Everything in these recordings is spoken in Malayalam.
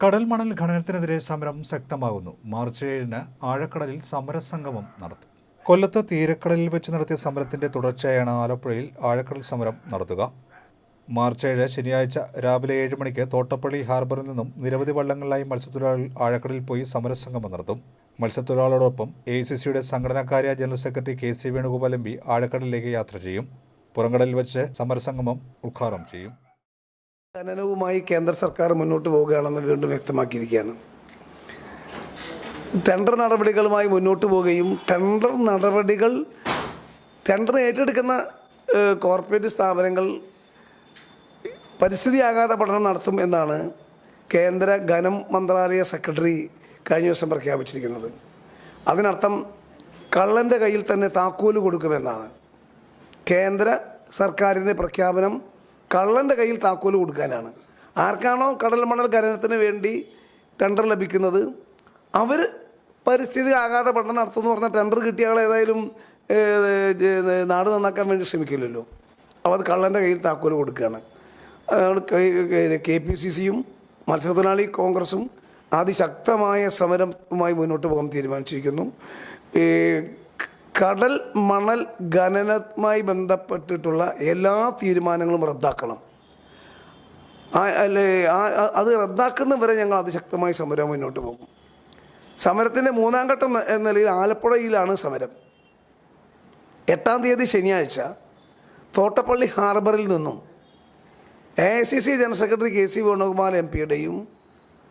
കടൽ മണൽ ഖനനത്തിനെതിരെ സമരം ശക്തമാകുന്നു. മാർച്ച് ഏഴിന് ആഴക്കടലിൽ സമരസംഗമം നടത്തും. കൊല്ലത്ത് തീരക്കടലിൽ വെച്ച് നടത്തിയ സമരത്തിന്റെ തുടർച്ചയാണ് ആലപ്പുഴയിൽ ആഴക്കടൽ സമരം നടത്തുക. മാർച്ച് ഏഴ് ശനിയാഴ്ച രാവിലെ ഏഴ് മണിക്ക് തോട്ടപ്പള്ളി ഹാർബറിൽ നിന്നും നിരവധി വള്ളങ്ങളിലായി മത്സ്യത്തൊഴിലാളികൾ ആഴക്കടലിൽ പോയി സമരസംഗമം നടത്തും. മത്സ്യത്തൊഴിലാളികളോടൊപ്പം എ സി സിയുടെ സംഘടനാകാര്യ general secretary K C Venugopal ആഴക്കടലിലേക്ക് യാത്ര ചെയ്യും. പുറംകടലിൽ വെച്ച് സമരസംഗമം ഉദ്ഘാടനം ചെയ്യും. ഖനനവുമായി കേന്ദ്ര സർക്കാർ മുന്നോട്ട് പോവുകയാണെന്ന് വീണ്ടും വ്യക്തമാക്കിയിരിക്കുകയാണ്. ടെൻഡർ നടപടികളുമായി മുന്നോട്ട് പോവുകയും ടെൻഡർ നടപടികൾ ടെൻഡർ ഏറ്റെടുക്കുന്ന കോർപ്പറേറ്റ് സ്ഥാപനങ്ങൾ പരിസ്ഥിതി ആഘാത പഠനം നടത്തും എന്നാണ് കേന്ദ്ര ഖനം മന്ത്രാലയ സെക്രട്ടറി കഴിഞ്ഞ ദിവസം പ്രഖ്യാപിച്ചിരിക്കുന്നത്. അതിനർത്ഥം കള്ളന്റെ കയ്യിൽ തന്നെ താക്കോൽ കൊടുക്കുമെന്നാണ്. കേന്ദ്ര സർക്കാരിന്റെ പ്രഖ്യാപനം കള്ളന്റെ കയ്യിൽ താക്കോൽ കൊടുക്കാനാണ്. ആർക്കാണോ കടൽ മണൽ ഖനനത്തിന് വേണ്ടി ടെൻഡർ ലഭിക്കുന്നത്? അവർ പരിസ്ഥിതി ആഘാത പഠനം നടത്തുമെന്ന് പറഞ്ഞാൽ ടെൻഡർ കിട്ടിയ ആൾ ഏതായാലും നാട് നന്നാക്കാൻ വേണ്ടി ശ്രമിക്കില്ലല്ലോ. അപ്പോൾ അത് കള്ളന്റെ കയ്യിൽ താക്കോൽ കൊടുക്കുകയാണ്. കെ പി സി സിയും മത്സ്യത്തൊഴിലാളി കോൺഗ്രസും അതിശക്തമായ സമരവുമായി മുന്നോട്ട് പോകാൻ തീരുമാനിച്ചിരിക്കുന്നു. കടൽ മണൽ ഖനനവുമായി ബന്ധപ്പെട്ടിട്ടുള്ള എല്ലാ തീരുമാനങ്ങളും റദ്ദാക്കണം. അല്ലേ അത് റദ്ദാക്കുന്നവരെ ഞങ്ങൾ അതിശക്തമായ സമരം മുന്നോട്ട് പോകും. സമരത്തിന്റെ മൂന്നാം ഘട്ടം എന്ന നിലയിൽ ആലപ്പുഴയിലാണ് സമരം. എട്ടാം തീയതി ശനിയാഴ്ച തോട്ടപ്പള്ളി ഹാർബറിൽ നിന്നും A I C C general secretary K C Venugopal M പിയുടെയും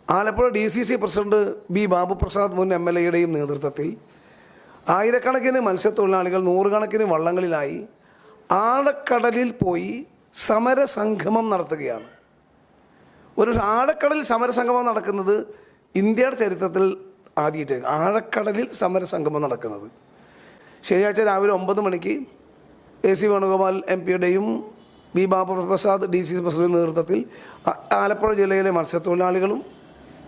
Alappuzha D C C president B Babuprasad മുൻ എം എൽ എയുടെയും നേതൃത്വത്തിൽ ആയിരക്കണക്കിന് മത്സ്യത്തൊഴിലാളികൾ നൂറുകണക്കിന് വള്ളങ്ങളിലായി ആഴക്കടലിൽ പോയി സമരസംഗമം നടത്തുകയാണ്. ഒരു ആഴക്കടലിൽ സമരസംഗമം നടക്കുന്നത് ഇന്ത്യയുടെ ചരിത്രത്തിൽ ആദ്യമായിട്ട് ആഴക്കടലിൽ സമരസംഗമം നടക്കുന്നത്. ശനിയാഴ്ച രാവിലെ ഒമ്പത് മണിക്ക് എ സി വേണുഗോപാൽ എം പിയുടെയും B Babuprasad D C president നേതൃത്വത്തിൽ ആലപ്പുഴ ജില്ലയിലെ മത്സ്യത്തൊഴിലാളികളും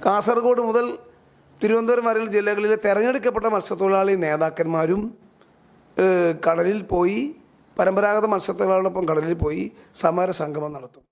കാസർഗോഡ് മുതൽ തിരുവനന്തപുരം വരെയുള്ള ജില്ലകളിലെ തെരഞ്ഞെടുക്കപ്പെട്ട മത്സ്യത്തൊഴിലാളി നേതാക്കന്മാരും കടലിൽ പോയി പരമ്പരാഗത മത്സ്യത്തൊഴിലാളികളോടൊപ്പം കടലിൽ പോയി സമര സംഗമം നടത്തും.